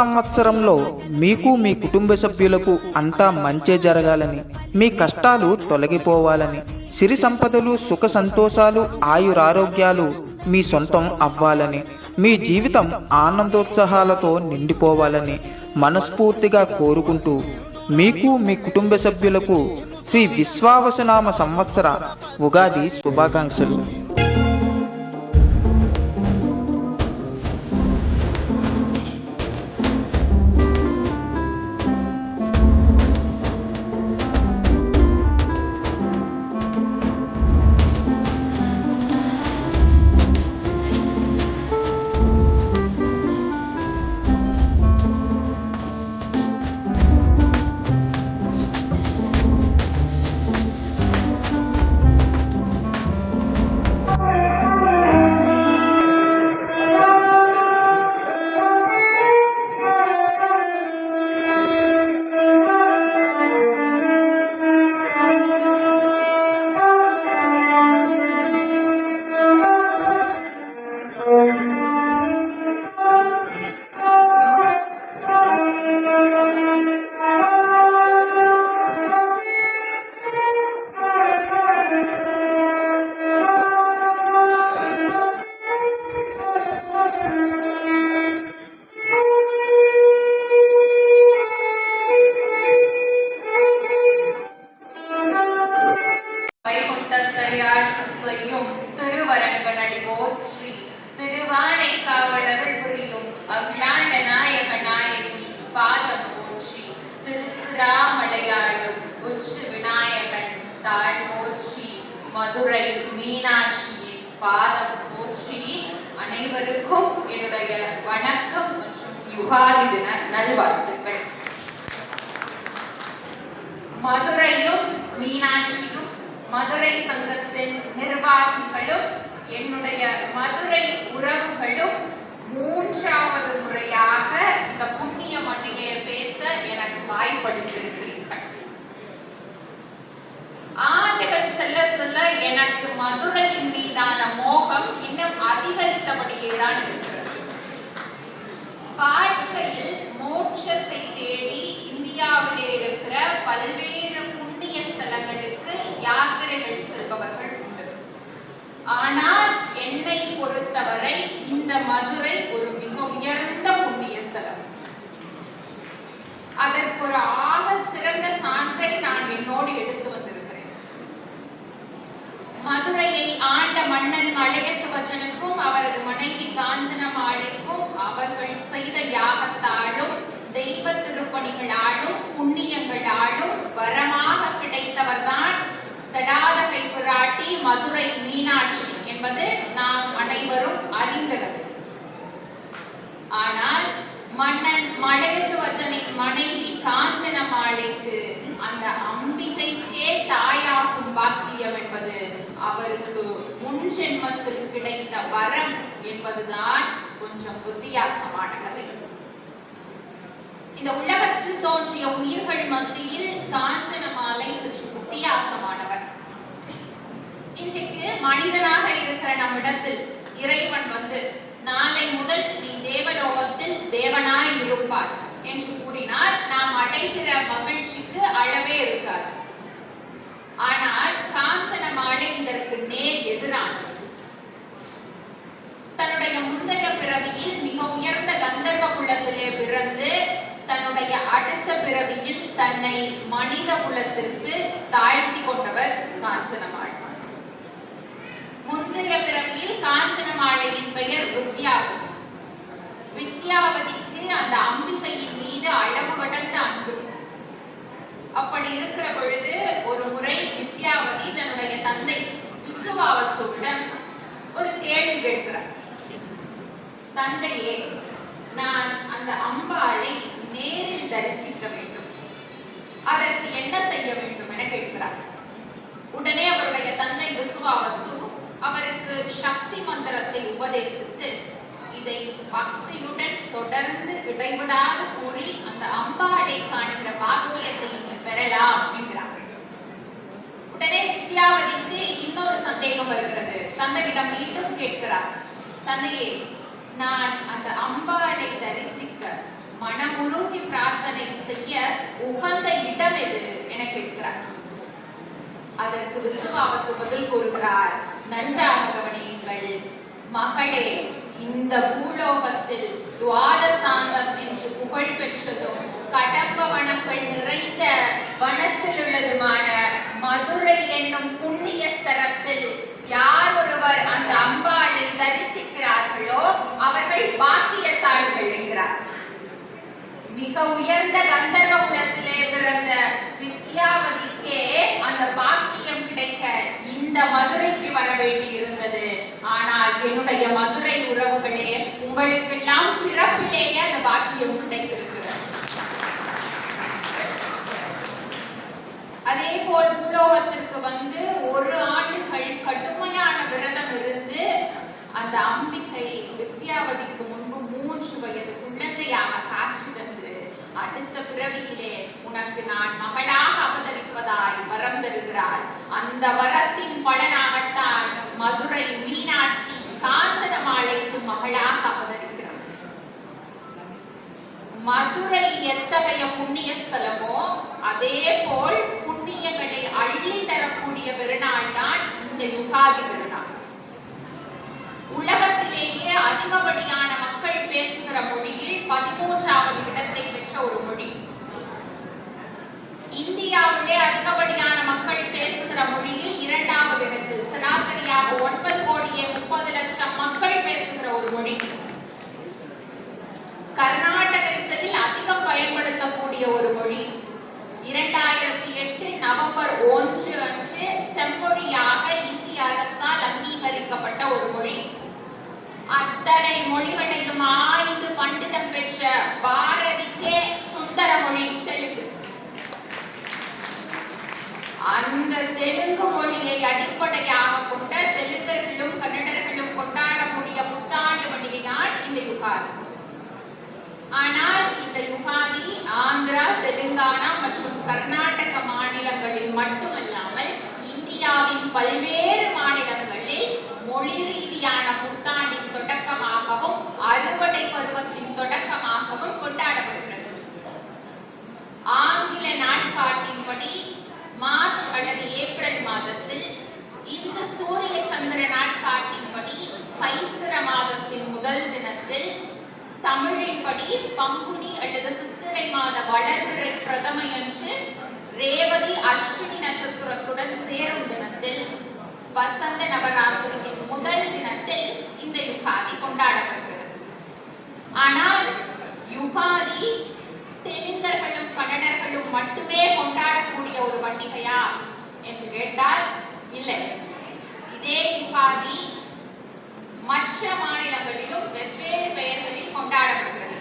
సంవత్సరంలో మీకు మీ కుటుంబ సభ్యులకు అంతా మంచే జరగాలని మీ కష్టాలు తొలగిపోవాలని సిరి సంపదలు సుఖ సంతోషాలు ఆయురారోగ్యాలు మీ సొంతం అవ్వాలని మీ జీవితం ఆనందోత్సాహాలతో నిండిపోవాలని మనస్ఫూర్తిగా కోరుకుంటూ మీకు మీ కుటుంబ సభ్యులకు శ్రీ విశ్వావసనామ సంవత్సర ఉగాది శుభాకాంక్షలు. திருசிராமடையாளும் விநாயகன் தாழ் போற்றி மதுரை மீனாட்சியின் பாதம் போற்றி. அனைவருக்கும் என்னுடைய வணக்கம் மற்றும் யுகாதி தின நல்வாழ்த்துக்கள். மதுரையும் மீனாட்சியும் மதுரை சங்கத்தின் நிர்வாகிகளும் என்னுடைய மதுரை உறவுகளும் மூன்றாவது முறையாக இந்த புண்ணிய மண்ணிலே பேச எனக்கு வாய்ப்பளித்திருக்கிறீர்கள். ஆண்டுகள் செல்ல செல்ல எனக்கு மதுரையின் மீதான மோகம் இன்னும் அதிகரித்தபடியேதான் இருக்கிறது. வாழ்க்கையில் மோட்சத்தை தேடி இந்தியாவிலே இருக்கிற பல்வேறு புண்ணிய ஸ்தலங்களுக்கு யாத்திரைகள் செல்பவர்கள் உண்டு. ஆனால் என்னை பொறுத்தவரை இந்த மதுரை ஒரு மிக உயர்ந்த புண்ணிய ஸ்தலம். அதற்கு ஒரு ஆகச் சிறந்த சான்றை நான் என்னோடு எடுத்து மதுரையை ஆண்ட மன்னன் மலையத்து வச்சனுக்கும் அவரது மனைவி காஞ்சனமாளுக்கும் அவர்கள் செய்த யாகத்தாலும் தெய்வ திருப்பணிகளாலும் புண்ணியங்களாலும் வரமாக கிடைத்தவர்தான் தடாதகை பிராட்டி மதுரை மீனாட்சி என்பது நாம் அனைவரும் அறிந்தது. ஆனால் மன்னன் மலையத்து வச்சனின் மனைவி காஞ்சனமாலைக்கு அந்த அம்பிகைக்கே தாயாகும் பாக்கியம் என்பது அவருக்கு முன் ஜென்மத்தில் கிடைத்த வரம் என்பதுதான் கொஞ்சம் வித்தியாசமான கதை இந்த உலகத்தில் தோன்றிய உயிர்கள் மத்தியில் காஞ்சனமாலை சற்று வித்தியாசமானவர். இன்றைக்கு மனிதனாக இருக்கிற நம்மிடத்தில் இறைவன் வந்து நாளை முதல் நீ தேவலோகத்தில் தேவனாய் இருப்பார் என்று கூறினார் நாம் அடைகிற மகிழ்ச்சிக்கு அளவே இருக்காது. ஆனால் காஞ்சனமாலை இதற்கு நேர் எதிரானது. தன்னுடைய முந்தைய பிறவியில் மிக உயர்ந்த கந்தர்வ குலத்திலே பிறந்து தன்னுடைய அடுத்த பிறவியில் தன்னை மனித குலத்திற்கு தாழ்த்தி கொண்டவர் காஞ்சனமாள் முந்தைய பிறவியில் காஞ்சனமாலையின் பெயர் வித்யாவதி. வித்யாவதிக்கு அந்த அம்பிகையின் மீது அளவு கடந்த அன்பு. அப்படி இருக்கிற பொழுது ஒரு முறை வித்யாவதி தன்னுடைய தந்தை விசுவாவசுடன் ஒரு கேள்வி கேட்கிறார். தந்தையே நான் அந்த அம்பாளை நேரில் தரிசிக்க வேண்டும். அதற்கு என்ன செய்ய வேண்டும்? என கேட்கிறார். உடனே அவருடைய தந்தை விசுவாவசு அவருக்கு சக்தி மந்திரத்தை உபதேசித்து இதை பக்தியுடன் தொடர்ந்து இடைவிடாது கூறி அந்த அம்பாளை காணுகிற பாக்கியத்தை பெறலாம் என்கிறார். உடனே வித்யாவதிக்கு இன்னொரு சந்தேகம் வருகிறது. தந்தையிடம் மீண்டும் கேட்கிறார். தந்தையே நான் அந்த அம்பாளை தரிசிக்க மனமுருகி பிரார்த்தனை செய்ய உகந்த இடம் எது? என கேட்கிறார். அதற்கு விசுவாவசு பதில் கூறுகிறார். நன்றாக கவனியுங்கள். மகளே இந்த பூலோகத்தில் துவாதசாந்தம் என்று புகழ் பெற்றதும் கடம்ப வனங்கள் நிறைந்த வனத்தில் உள்ளதுமான மதுரை என்னும் புண்ணிய ஸ்தலத்தில் யார் ஒருவர் அந்த அம்பாளை தரிசிக்கிறார்களோ அவர்கள் பாக்கியசாலிகள் என்கிறார்கள். மிக உயர்ந்த கந்தர்வ குலத்திலே பிறந்த வித்யாவதிக்கே அந்த பாக்கியம் கிடைக்க இந்த மதுரைக்கு வர வேண்டி இருந்தது ஆனால் என்னுடைய மதுரை உறவுகளே உங்களுக்கெல்லாம் பிறப்பிலேயே அந்த பாக்கியம் கிடைத்திருக்கிறது. அதே போல் பூலோகத்திற்கு வந்து ஒரு ஆண்டுகள் கடுமையான விரதம் இருந்து அந்த அம்பிகை வித்யாவதிக்கு முன்பு மூன்று வயது குழந்தையாக பிறவியிலே உனக்கு நான் மகளாக அவதரிப்பதாய் வரம் தருகிறாள் அந்த வரத்தின் பலனாகத்தான் மதுரை மீனாட்சி காஞ்சனமாலைக்கு மகளாக அவதரிக்கிறார் மதுரை எத்தகைய புண்ணிய ஸ்தலமோ அதே போல் புண்ணியங்களை அள்ளி தரக்கூடிய பெருநாள் தான் இந்த யுகாதி பெருநாள். உலகத்திலேயே அதிகப்படியான மக்கள் பேசுகிற மொழியில் பதிமூன்றாவது இடத்தை பெற்ற ஒரு மொழி. இந்தியாவிலே அதிகப்படியான மக்கள் பேசுகிற மொழியில் இரண்டாவது இடத்தில் சராசரியாக ஒன்பது கோடியே முப்பது லட்சம் மக்கள் பேசுகிற ஒரு மொழி. கர்நாடக இசையில் அதிகம் பயன்படுத்தக்கூடிய ஒரு மொழி. இரண்டாயிரத்தி எட்டு நவம்பர் ஒன்று அன்று செம்மொழியாக இந்திய அரசால் அங்கீகரிக்கப்பட்ட ஒரு மொழி. அத்தனை மொழிகளையும் ஆய்ந்து பண்டிதம் பெற்ற பாரதிக்கே சுந்தர மொழி தெலுங்கு. அந்த தெலுங்கு மொழியை அடிப்படையாக கொண்ட தெலுங்கர்களும் கன்னடர்களும் கொண்டாடக்கூடிய புத்தாண்டு பண்டிகை தான் இந்த யுகாதி. ஆனால் இந்த யுகாதி ஆந்திரா தெலுங்கானா மற்றும் கர்நாடக மாநிலங்களில் மட்டுமல்லாமல் இந்தியாவின் பல்வேறு மாநிலங்களில் மொழி ரீதியான புத்தாண்டின் தொடக்கமாகவும் அறுவடை பருவத்தின் தொடக்கமாகவும் கொண்டாடப்படுகிறது. ஆங்கில நாட்காட்டின்படி மார்ச் அல்லது ஏப்ரல் மாதத்தில் இந்த சூரிய சந்திர நாட்காட்டின்படி சைத்திர மாதத்தின் முதல் தினத்தில் தமிழின்படி பங்குனி அல்லது சித்திரை மாத வளர்பிறை பிரதமையன்று ரேவதி அஸ்வினி நட்சத்திரத்துடன் சேரும் தினத்தில் வசந்த நவராத்திரியின் முதல் தினத்தில் இந்த யுகாதி கொண்டாடப்படுகிறது. ஆனால் யுகாதி தெலுங்கர்களும் கன்னடர்களும் மட்டுமே கொண்டாடக்கூடிய ஒரு பண்டிகையா? என்று கேட்டால் இல்லை. இதே யுகாதி மற்ற மாநிலங்களிலும் வெவ்வேறு பெயர்களில் கொண்டாடப்படுகிறது.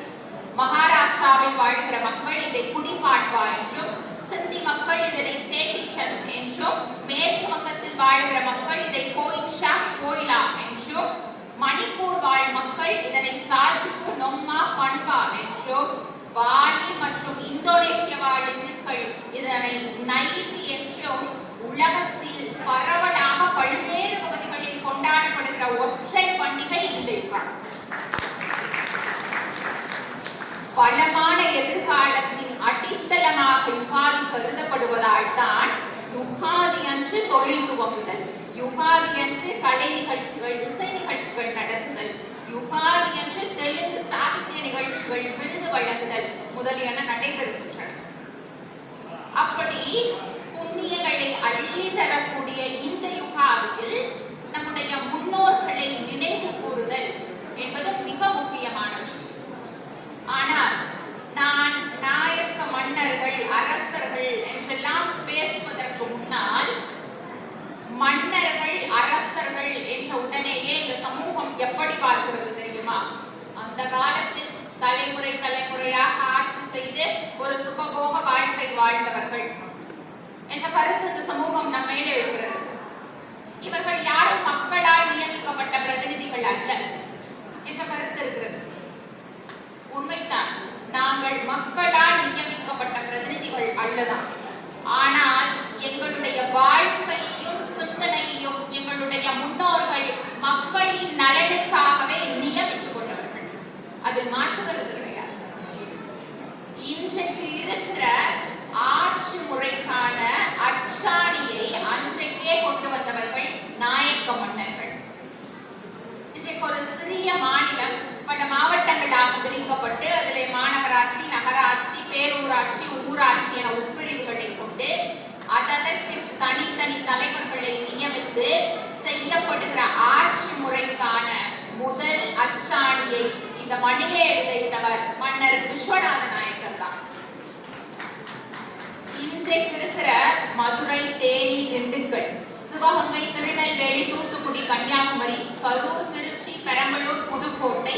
மகாராஷ்டிராவில் வாழ்கிற மக்கள் இதை குடிபாட்வா என்றும் சிந்தி மக்கள் இதனை சேட்டிச்சந்த் என்றும் மேற்கு வங்கத்தில் வாழ்கிற மக்கள் இதை கோயிக்ஷா கோயிலா என்றும் மணிப்பூர் வாழ் மக்கள் இதனை சாஜிப்பு நொம்மா பண்பா என்றும் பாலி மற்றும் இந்தோனேஷிய வாழ் இந்துக்கள் இதனை நைவி என்றும் உலகத்தில் பரவலாக பல்வேறு பகுதிகளில் கொண்டாடப்படுகிற ஒற்றை பண்டிகை இந்த பலமான எதிர்காலத்தின் அடித்தளமாக யுகாதி கருதப்படுவதால் தான் யுகாதி அன்று தொழில் துவங்குதல் யுகாதி அன்று கலை நிகழ்ச்சிகள் இசை நிகழ்ச்சிகள் நடத்துதல் யுகாதி என்று தெலுங்கு சாகித்ய நிகழ்ச்சிகள் விருது வழங்குதல் முதலியன நடைபெறுகின்றன. அப்படி புண்ணியங்களை அள்ளி தரக்கூடிய இந்த யுகாதியில் நம்முடைய முன்னோர்களை நினைவு கூறுதல் என்பது மிக முக்கியமான விஷயம். ஆனால் நான் நாயக்க மன்னர்கள் அரசர்கள் என்றெல்லாம் பேசுவதற்கு முன்னால் என்ற உடனேயே இந்த சமூகம் எப்படி பார்க்கிறது தெரியுமா? அந்த காலத்தில் தலைமுறை தலைமுறையாக ஆட்சி செய்து ஒரு சுகபோக வாழ்க்கை வாழ்ந்தவர்கள். என்ற கருத்து இந்த சமூகம் நம்ம மேலே இருக்கிறது. இவர்கள் யாரும் மக்களால் நியமிக்கப்பட்ட பிரதிநிதிகள் அல்ல என்ற கருத்து இருக்கிறது. உண்மைதான் நாங்கள் மக்களால் நியமிக்கப்பட்ட பிரதிநிதிகள் அல்லதான். ஆனால் எங்களுடைய வாழ்க்கையையும் சிந்தனையையும் எங்களுடைய முன்னோர்கள் மக்களின் நலனுக்காகவே நியமித்துக் கொண்டவர்கள். அதில் மாற்றுகிறது கிடையாது. இன்றைக்கு இருக்கிற ஆட்சி முறைக்கான அச்சாணியை அன்றைக்கே கொண்டு வந்தவர்கள் நாயக்க மன்னர்கள். இன்றைக்கு ஒரு சிறிய மாநிலம் அதற்கென்று தனித்தனி தலைவர்களை நியமித்து செய்யப்படுகிற ஆட்சி முறைக்கான முதல் அச்சாணியை இந்த மண்ணிலே விதைத்தவர் மன்னர் விஸ்வநாத நாயக்கர் தான். இன்றைக்கு இருக்கிற மதுரை தேனி திண்டுக்கல் சிவகங்கை திருநெல்வேலி தூத்துக்குடி கன்னியாகுமரி கரூர் திருச்சி பெரம்பலூர் புதுக்கோட்டை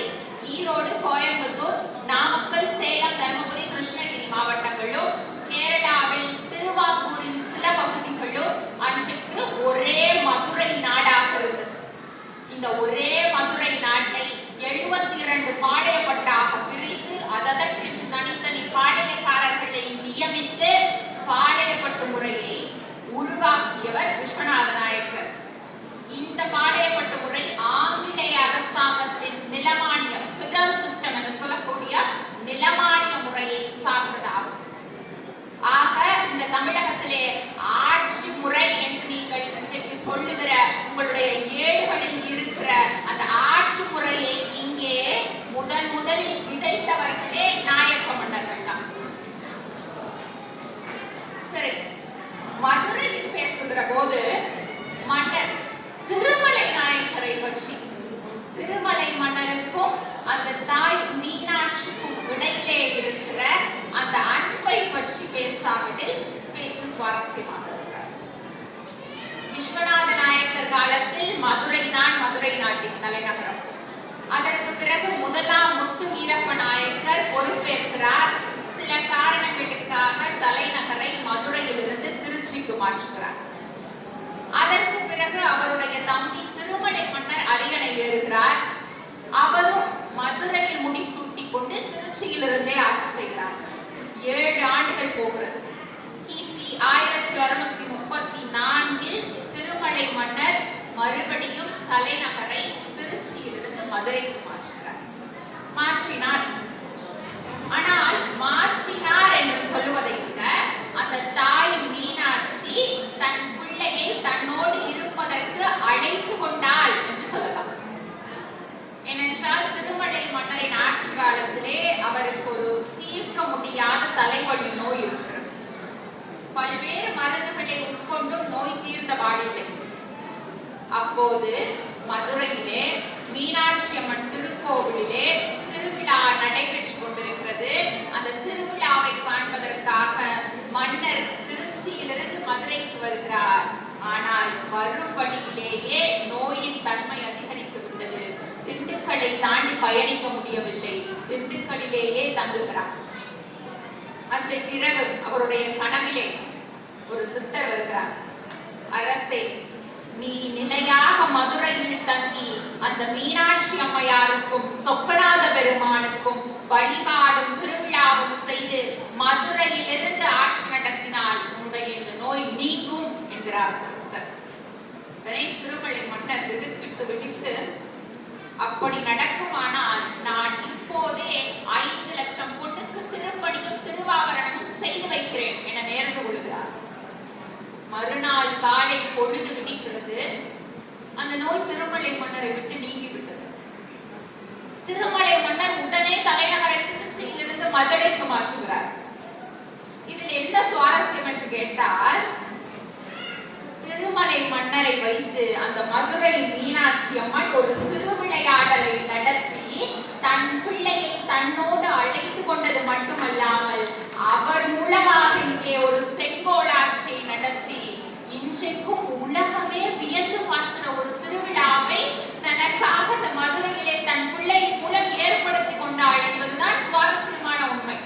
ஈரோடு கோயம்புத்தூர் நாமக்கல் சேலம் தருமபுரி கிருஷ்ணகிரி மாவட்டங்களும் கேரளாவில் திருவாங்கூரின் சில பகுதிகளும் அன்றைக்கு ஒரே மதுரை நாடாக இருந்தது. இந்த ஒரே மதுரை நாட்டை எழுபத்தி இரண்டு பாளையப்பட்டாக பிரித்து அதற்கென்று தனித்தனி பாளையக்காரர்களை நியமித்து பாளையப்பட்டு முறையை உருவாக்கியவர் விஸ்வநாத நாயக்கர். இந்த பாளையப்பட்டு முறை ஆங்கிலேய அரசாங்கத்தின் நிலமானியம் சிஸ்டம் என்று சொல்லக்கூடிய நிலமானிய முறையை சார்ந்ததாகும். ஆக இந்த தமிழகத்திலே ஆட்சி முறை என்று நீங்கள் இன்றைக்கு சொல்லுகிற உங்களுடைய ஏடுகளில் இருக்கிற அந்த ஆட்சி முறையை இங்கே முதன் முதலில் விதைத்தவர்களே நாயக்க மன்னர்கள் தான். சரி மதுரையில் பேசுகிற போது மன்னர் திருமலை நாயக்கரை பற்றி திருமலை மன்னருக்கும் அந்த தாய் மீனாட்சிக்கும் இடையிலே இருக்கிற அந்த அன்பை பற்றி பேசாவிடில் பேச்சு சுவாரஸ்யமாக விஸ்வநாத நாயக்கர் காலத்தில் மதுரை தான் மதுரை நாட்டின் தலைநகரம். அதற்கு பிறகு முதலாம் முத்து வீரப்ப நாயக்கர் பொறுப்பேற்கிறார். சில காரணங்களுக்காக தலைநகரை மதுரையிலிருந்து திருச்சிக்கு மாற்றுகிறார். அதற்கு பிறகு அவருடைய தம்பி திருமலை மன்னர் அரியணை ஏறுகிறார். அவரும் மதுரையில் முடிசூட்டி கொண்டு திருச்சியிலிருந்தே ஆட்சி செய்கிறார். ஏழு ஆண்டுகள் போகிறது. கிபி ஆயிரத்தி அறுநூத்தி முப்பத்தி நான்கில் திருமலை மன்னர் மறுபடியும் தலைநகரை திருச்சியிலிருந்து மதுரைக்கு மாற்றுகிறார். மாற்றினார். ஆனால் மாற்றினார் என்று சொல்லுவதை விட அந்த தாய் மீனாட்சி தன் பிள்ளையை தன்னோடு இருப்பதற்கு அழைத்து கொண்டாள் என்று சொல்லலாம். ஏனென்றால் திருமலை மன்னரின் ஆட்சி காலத்திலே அவருக்கு ஒரு தீர்க்க முடியாத தலைவலி நோய் இருக்கிறது. பல்வேறு மருந்துகளை உட்கொண்டும் நோய் தீர்ந்த பாடில்லை. அப்போது மதுரையிலே மீனாட்சி அம்மன் திருக்கோவிலிலே திருவிழா நடைபெற்று கொண்டிருக்கிறது. அந்த திருவிழாவை காண்பதற்காக மன்னர் திருச்சியிலிருந்து மதுரைக்கு வருகிறார். ஆனால் வரும் வழியிலேயே நோயின் தன்மை அதிகரித்து விட்டது. திண்டுக்கலை தாண்டி பயணிக்க முடியவில்லை. திண்டுக்கலிலேயே தங்குகிறார். அன்றைக்கு இரவு அவருடைய கனவிலே ஒரு சித்தர் வருகிறார். அரசே நீ நிலையாக மதுரையில் தங்கி அந்த மீனாட்சி அம்மையாருக்கும் சொக்கநாத பெருமானுக்கும் வழிபாடும் திருவிழாவும் செய்து மதுரையிலிருந்து ஆட்சி நடத்தினால் உன்னுடைய இந்த நோய் நீங்கும் என்கிறார் சித்தர். திருமலை மன்னர் திடுக்கிட்டு விழித்து அப்படி நடக்குமானால் நான் இப்போதே ஐந்து லட்சம் பொண்ணுக்கு திருப்பணியும் திருவாபரணமும் செய்து வைக்கிறேன் என நேர்ந்து கொள்கிறார். மறுநாள் காலை பொழுது விடிக்கிறது அந்த நோய் திருமலை மன்னரை விட்டு நீங்கிவிட்டது திருமலை மன்னர் உடனே தலைநகரை திருச்சியிலிருந்து மதுரைக்கு மாற்றுகிறார். இதில் என்ன சுவாரஸ்யம் என்று கேட்டால் திருமலை மன்னரை வைத்து அந்த மதுரை மீனாட்சி அம்மன் ஒரு திருவிளையாடலை நடத்தி தன் பிள்ளையை தன்னோடு அழைத்து கொண்டது மட்டுமல்லாமல் அவர் மூலமாக இங்கே ஒரு செங்கோலாட்சியை நடத்தி இன்றைக்கும் உலகமே வியந்து பார்க்கிற ஒரு திருவிழாவை தனக்காக அந்த மதுரையிலே தன் பிள்ளையின் மூலம் ஏற்படுத்தி கொண்டாள் என்பதுதான் சுவாரஸ்யமான உண்மை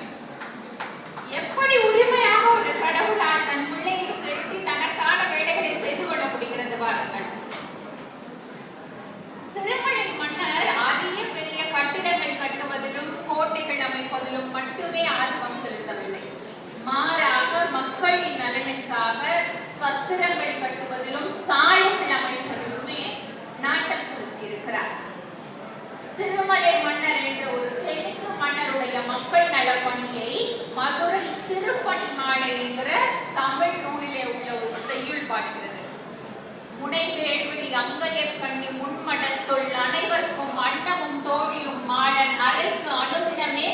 எப்படி உரிமையாக ஒரு கடவுளால் தன் பிள்ளையை செலுத்தி தனக்கான வேலைகளை செய்து கொள்ள முடிகிறது பாருங்கள் திருமலை மன்னர் அதிக பெரிய கட்டிடங்கள் கட்டுவதிலும் கோட்டைகள் மட்டுமே ஆர்வம் செலுத்தவில்லை. மாறாக மக்களின் நலனுக்காக சத்திரங்கள் கட்டுவதிலும் சாலைகள் அமைப்பதிலுமே நாட்டம் செலுத்தி இருக்கிறார் திருமலை மன்னர் என்ற ஒரு தெலுங்கு மன்னருடைய மக்கள் நல பணியை மதுரை திருப்பணி மாலை என்கிற தமிழ் நூலிலே உள்ள ஒரு செய்யுள் பாடுகிறது. முனைவேள்வி அங்கையர் கண்ணி முன்மடத்துள் அனைவருக்கும் அன்னமும் தோழியும் மாடன் அறைக்கு அனுதினமே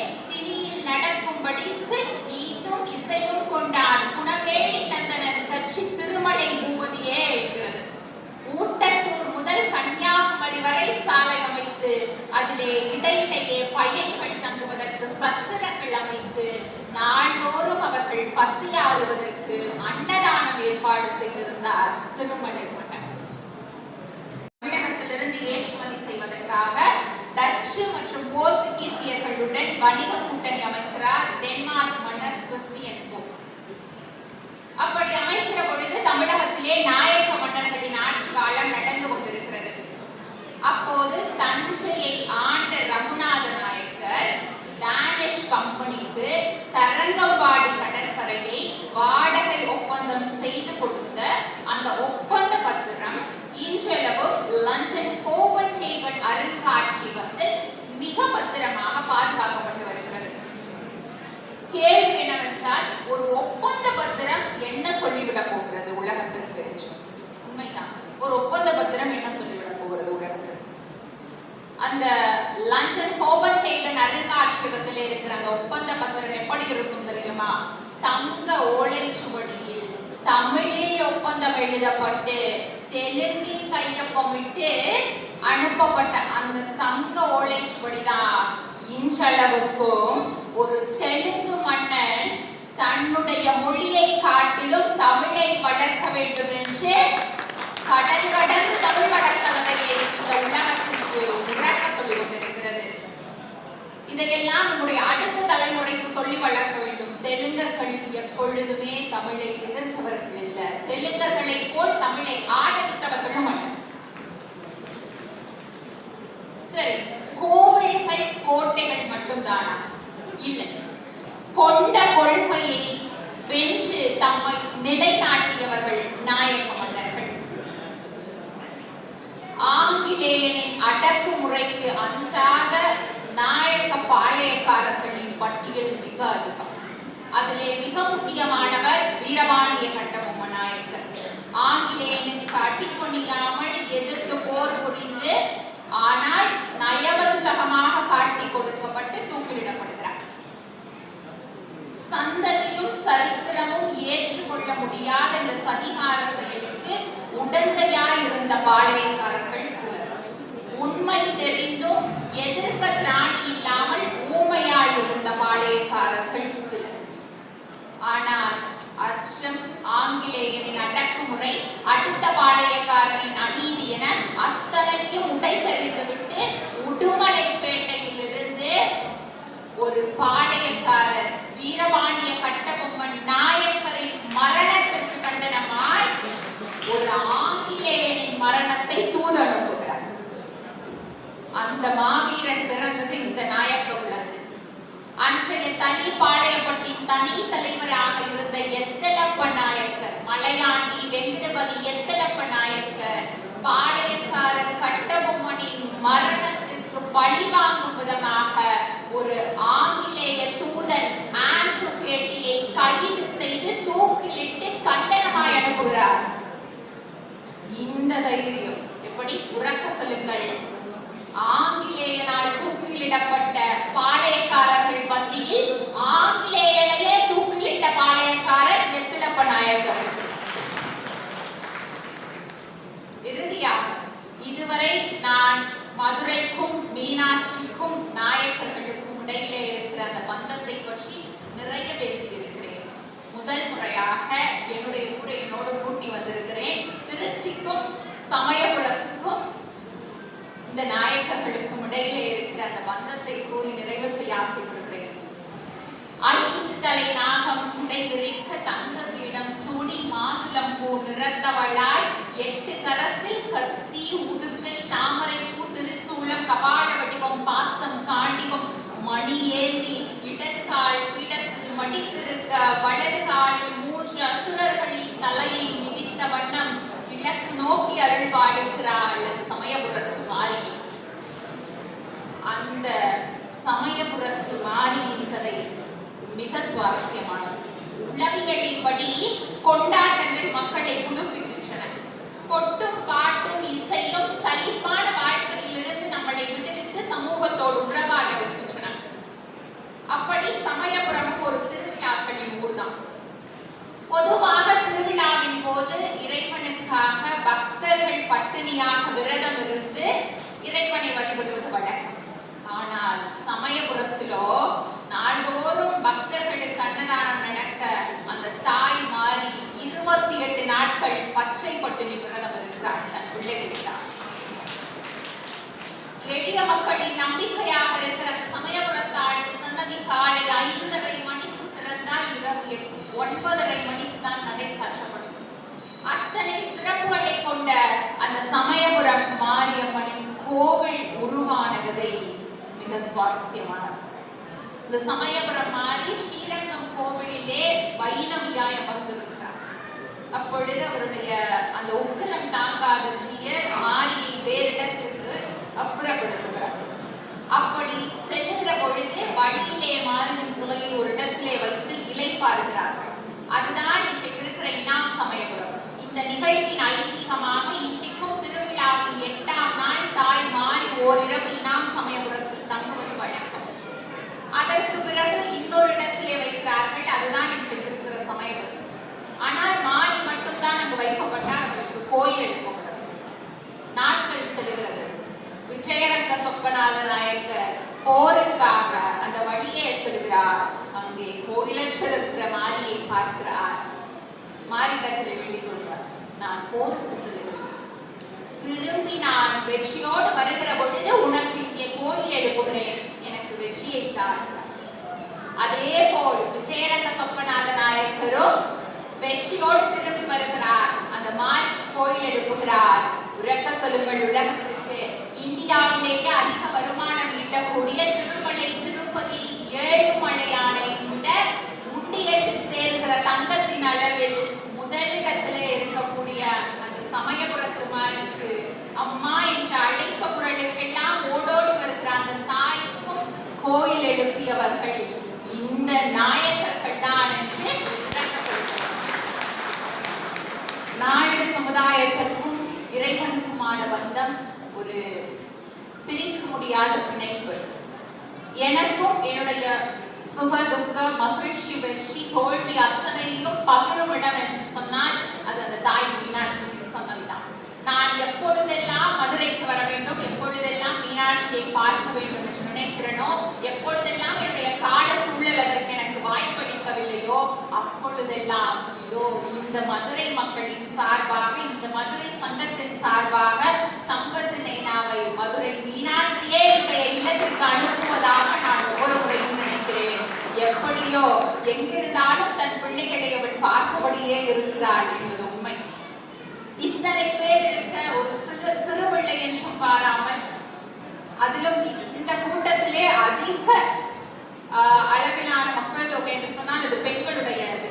திரியில் நடக்கும்படிக்கு ஈட்டும் இசையும் கொண்டான். குணவேடி தந்தனர் கட்சி திருமலை பூமதியே ஊட்டத்தூர் முதல் கன்னியாகுமரி வரை சாலை அமைத்து அதிலே இடையிடையே பயணிகள் தங்குவதற்கு சத்திரங்கள் அமைத்து நாள்தோறும் அவர்கள் பசியாறுவதற்கு அன்னதானம் ஏற்பாடு செய்திருந்தார் திருமலை மன்னர் தமிழகத்திலிருந்து ஏற்றுமதி செய்வதற்காக டச்சு மற்றும் போர்த்துகீசியர்களுடன் வணிக கூட்டணி அமைக்கிறார் டென்மார்க் மன்னர் கிறிஸ்டியன் போ அப்படி அமைக்கிற பொழுது தமிழகத்திலே நாயக மன்னர்களின் ஆட்சி காலம் நடந்து கொண்டிருக்கிறது. அப்போது தஞ்சையை ஆண்ட ரகுநாத நாயக்கர் டானிஷ் கம்பெனிக்கு தரங்கம்பாடி கடற்கரையை வாடகை ஒப்பந்தம் செய்து கொடுத்த அந்த ஒப்பந்த பத்திரம் இன்றளவும் லண்டன் கோபன்ஹேகன் அருங்காட்சியகத்தில் மிக பத்திரமாக பாதுகாக்கப்பட்டு வருகிறது. கேள்வி என்னவென்றால் ஒரு ஒப்பந்த பத்திரம் என்ன சொல்லிவிட போகிறது உலகத்திற்கு உண்மைதான். ஒரு ஒப்பந்த பத்திரம் என்ன சொல்லிவிட போகிறது உலகத்திற்கு? அந்த லண்டன் கோபன்ஹேகன் அருங்காட்சியகத்தில் இருக்கிற அந்த ஒப்பந்த பத்திரம் எப்படி இருக்கும் தெரியுமா? தங்க ஓலை சுவடியில் தமிழில் ஒப்பந்தம் எழுதப்பட்டு தெலுங்கில் கையொப்பமிட்டு அனுப்பப்பட்ட அந்த தங்க ஓலைச்சுவடிதான் இன்றளவுக்கும் ஒரு தெலுங்கு மன்னன் தன்னுடைய மொழியை காட்டிலும் தமிழை வளர்க்க வேண்டும் என்று கடல் கடந்து தமிழ் வளர்த்தவரையே இந்த உலகத்திற்கு உறக்க சொல்லிக் கொண்டிருக்கிறது இதையெல்லாம் நம்முடைய அடுத்த தலைமுறைக்கு சொல்லி வளர்க்க வேண்டும். தெலுங்கர்கள் எப்பொழுதுமே தமிழை எதிர்த்தவர்கள் இல்லை தெலுங்கர்களை போல் தமிழை ஆதரித்தவர்களும் அல்ல. சரி கோவில்கள் கோட்டைகள் மட்டும்தானா? இல்லை. கொண்ட கொள்கையை வென்று தம்மை நிலைநாட்டியவர்கள் நாயக மன்னர்கள். ஆங்கிலேயனின் அடக்குமுறைக்கு அஞ்சாத நாயக்க பாளையக்காரர்களின் பட்டியல் மிக அதிகம். அதிலே மிக முக்கியமானவர் வீரபாண்டிய கட்டபொம்ம நாயக்கர். ஆங்கிலேயனுக்கு அடிப்பணியாமல் எதிர்த்து போர் புரிந்து ஆனால் நயவஞ்சகமாக காட்டி கொடுக்கப்பட்டு தூக்கிலிடப்படுகிறார். சந்ததியும் சரித்திரமும் ஏற்றுக்கொள்ள முடியாத இந்த சதிகார செயலுக்கு உடந்தையாய் இருந்த பாளையக்காரர்கள் சிலர். உண்மை தெரிந்தும் எதிர்க்க திராணி இல்லாமல் ஊமையாய் இருந்த பாளையக்காரர்கள் சிலர். ஆனால் அச்சம் ஆங்கிலேயரின் அடக்குமுறை அடுத்த பாளையக்காரரின் அநீதி என அத்தனையும் உடைத்தறிந்துவிட்டு உடுமலைப்பேட்டையில் இருந்து ஒரு பாளையக்காரர் வீரபாண்டிய கட்டபொம்மன் நாயக்கரின் மரணத்திற்கு கண்டனமாய் ஒரு ஆங்கிலேயனின் மரணத்தை தூர் அந்த மாவீரன் பிறந்தது இந்த நாயக்க உள்ளது அன்றைய தனி பாளையப்பட்டின் தனி தலைவராக இருந்த எத்தலப்ப நாயக்கர் மலையாண்டி வெங்கடபதி எத்தலப்ப நாயக்கர் பாளையக்காரர் கட்டபொம்மனின் மரணத்திற்கு பழி வாங்கும் விதமாக ஒரு ஆங்கிலேய தூதன் ஆண்ட்ரூ கேட்டியை கைது செய்து தூக்கிலிட்டு கண்டனமாய் அனுப்புகிறார். இந்த தைரியம் எப்படி? உறக்க சொல்லுங்கள். ஆங்கிலேயனால் தூக்கிலிடப்பட்ட பாளையக்காரர்கள் மத்தியில் ஆங்கிலேயனையே தூக்கிலிட்ட பாளையக்காரர் நெத்திலப்ப நாயக்கர் இறுதியாக இதுவரை நான் மதுரைக்கும் மீனாட்சிக்கும் நாயக்கர்களுக்கும் இடையிலே இருக்கிற அந்த பந்தத்தை பற்றி நிறைய பேசியிருக்கிறேன். முதல் முறையாக என்னுடைய ஊரை என்னோடு கூட்டி வந்திருக்கிறேன். திருச்சிக்கும் சமயபுரத்துக்கும் இந்த நாயக்கர்களுக்கும் இடையிலே இருக்கிற அந்த பந்தத்தை கூறி நிறைவு செய்ய ஆசைப்படுகிறேன். ஐந்து தலை நாகம் குடை தங்க பீடம் சூடி மாதுளம் பூ நிறத்தவளாய் எட்டு கரத்தில் கத்தி உடுக்கை தாமரை பூ திருசூலம் கபாட வடிவம் பாசம் காண்டிவம் மணி ஏந்தி இடது கால் மடித்திருக்க வலது மூன்று அசுரர்களின் தலையை மிதித்த வண்ணம் கிழக்கு நோக்கி அருள்பாலிக்கிறாள் அல்லது சமயபுரத்து மாறி. அந்த சமயபுரத்து மாரியின் கதை மிக சுவாரஸ்யமானது. உளவியலின்படி கொண்டாட்டங்கள் மக்களை புதுப்பிக்கின்றன. கொட்டும் பாட்டும் இசையும் சலிப்பான வாழ்க்கையிலிருந்து நம்மளை விடுவித்து சமூகத்தோடு உறவாட வைக்கின்றன. அப்படி சமயபுரம் ஒரு திருவிழாக்களின் ஊர்தான். பொதுவாக திருவிழாவின் போது இறைவனுக்காக கன்னியாக விரதம் இருந்து இறைவனை வழிபடுவது வழக்கம் ஆனால் சமயபுரத்திலோ நாள்தோறும் பக்தர்களுக்கு அன்னதானம் நடக்க அந்த தாய் மாறி இருபத்தி எட்டு நாட்கள் பச்சை பட்டினி விரதம் இருக்கிறார் தன் பிள்ளைகளுக்காக எளிய மக்களின் நம்பிக்கையாக இருக்கிற அந்த சமயபுரத்தாளின் சன்னதி காலை ஐந்தரை மணிக்கு திறந்தால் இரவு எட்டு- ஒன்பதரை மணிக்கு தான் நடை சாற்றப்படும். அத்தனை சிறப்புகளை கொண்ட அந்த சமயபுரம் மாரியம்மனின் கோவில் உருவான கதை மிக சுவாரஸ்யமானது. இந்த சமயபுரம் மாறி ஸ்ரீரங்கம் கோவிலிலே வைணவியாய அமர்ந்திருக்கிறார் அப்பொழுது அவருடைய அந்த உக்கிரம் தாங்காத ஜீயர் மாரியை வேறிடத்தில் அப்புறப்படுத்துகிறார் அப்படி செல்லுகிற பொழுது வழியிலே மாறியின் சிலையை ஒரு இடத்திலே வைத்து இலை பார்க்கிறார்கள் அதுதான் இன்றைக்கு இருக்கிற இனாம் சமயபுரம் இந்த நிகழ்வின் ஐதீகமாக இன்றைக்கும் திருவிழாவின் எட்டாம் நாள் தாய் மாறி ஓரிரவு நாம் சமயபுரத்தில் தங்குவது வழக்கம். அதற்கு பிறகு இன்னொரு இடத்திலே வைக்கிறார்கள் அதுதான் இன்றைக்கு இருக்கிற சமயபுரம். ஆனால் மாறி மட்டும்தான் அங்கு வைக்கப்பட்டால் அவருக்கு கோயில் எழுப்பப்பட்டது நாட்கள் செல்கிறது. விஜயரங்க சொப்பநாத நாயக்கர் போருக்காக அந்த வழியே செல்கிறார். அங்கே கோயிலச்சர் இருக்கிற மாரியை பார்க்கிறார். மாரிடத்தில் வேண்டிக் நான் போருக்கு செல்கிறேன் திரும்பி நான் வெற்றியோடு வருகிற பொழுது உனக்கு இங்கே கோயில் எழுப்புகிறேன். எனக்கு வெற்றியை தாருங்கள் அதே போல் விஜயரங்க சொப்பநாத நாயக்கரும் வெற்றியோடு திரும்பி வருகிறார். அந்த மாறி கோயில் எழுப்புகிறார். உறக்க சொல்லுங்கள் உலகத்திற்கு. இந்தியாவிலேயே அதிக வருமானம் ஈட்டக்கூடிய திருமலை திருப்பதி ஏழுமலையானை விட உண்டியலில் சேர்கிற தங்கத்தின் அளவில் முதலிடத்திலே இருக்கக்கூடிய அந்த சமயபுரத்து மாறிக்கு அம்மா என்று அழைக்க குரலுக்கெல்லாம் ஓடோடி வருகிற அந்த தாய்க்கும் கோயில் எழுப்பியவர்கள் இந்த நாயக்கர்கள் தான் என்று நாயுடு சமுதாயத்திற்கும் இறைவனுக்குமான பந்தம் ஒரு பிரிக்க முடியாத பிணைப்பு. எனக்கும் என்னுடைய சுக துக்க மகிழ்ச்சி வெற்றி தோல்வி அத்தனையும் பகிரும் இடம் என்று சொன்னால் அது அந்த தாய் மீனாட்சியின் சன்னதிதான் நான் எப்பொழுதெல்லாம் மதுரைக்கு வர வேண்டும் எப்பொழுதெல்லாம் மீனாட்சியை பார்க்க வேண்டும் என்று நினைக்கிறேனோ எப்பொழுதெல்லாம் என்னுடைய கால சூழல் அதற்கு எனக்கு வாய்ப்பளிக்கவில்லையோ அப்பொழுதெல்லாம் இதோ இந்த மதுரை மக்களின் சார்பாக இந்த மதுரை சங்கத்தின் சார்பாக சம்பத்து நைனாவை மதுரை மீனாட்சியே என்னுடைய இல்லத்திற்கு அனுப்புவதாக நான் ஒவ்வொரு முறையும் நினைக்கிறேன். எப்படியோ எங்கிருந்தாலும் தன் பிள்ளைகளை அவள் பார்த்தபடியே இருக்கிறாள் என்பது உண்மை. இத்தனை பேர் இருக்க ஒரு சிறு சிறு பிள்ளை என்றும் பாராமல் அதிலும் இந்த கூட்டத்திலே அதிக ஆஹ், அளவிலான மக்கள் தொகை என்று சொன்னால் அது பெண்களுடையது.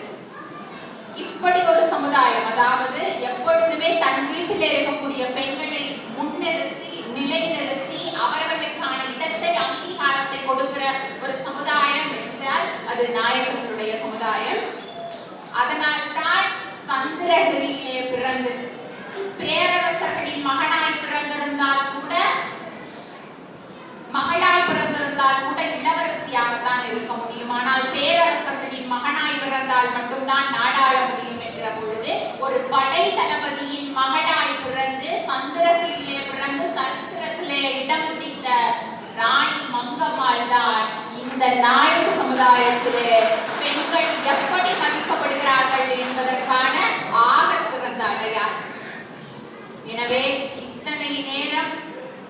இப்படி ஒரு சமுதாயம் அதாவது எப்பொழுதுமே தன் வீட்டில் இருக்கக்கூடிய பெண்களை முன்னிறுத்தி நிலைநிறுத்தி அவர்களுக்கான கொடுக்கிற ஒரு சமுதாயம் என்றால் அது நாயகர்களுடைய சமுதாயம். அதனால்தான் சந்திரகிரியிலே பிறந்து பேரரசர்களின் மகனாய் பிறந்திருந்தால் கூட மகளாய் பிறந்திருந்தால் கூட இளவரசியாகத்தான் இருக்க முடியும். ஆனால் பேரரசர்களின் மகனாய் பிறந்தால் மட்டும்தான் நாடாள முடியும் என்கிற பொழுது ஒரு படை தளபதியின் மகளாய் பிறந்து சந்திரத்திலே பிறந்து சரித்திரத்திலே இடம் பிடித்த ராணி மங்கம்மாள் தான் இந்த நாயுடு சமுதாயத்திலே பெண்கள் எப்படி மதிக்கப்படுகிறார்கள் என்பதற்கான ஆக சிறந்த அடையாளம். எனவே இத்தனை நேரம்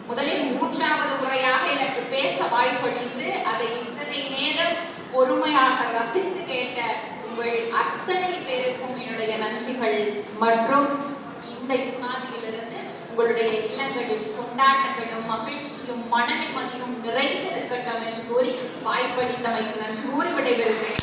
முதலில் மூன்றாவது முறையாக எனக்கு பேச வாய்ப்பளித்து அதை இத்தனை நேரம் பொறுமையாக ரசித்து கேட்ட உங்கள் அத்தனை பேருக்கும் என்னுடைய நன்றிகள். மற்றும் இந்த இமாதியிலிருந்து உங்களுடைய இல்லங்களில் கொண்டாட்டங்களும் மகிழ்ச்சியும் மன நிம்மதியும் நிறைந்திருக்கட்டும் என்று கூறி வாய்ப்பளித்தமைக்கு நன்றி. கூறி விடைபெறுகிறேன்.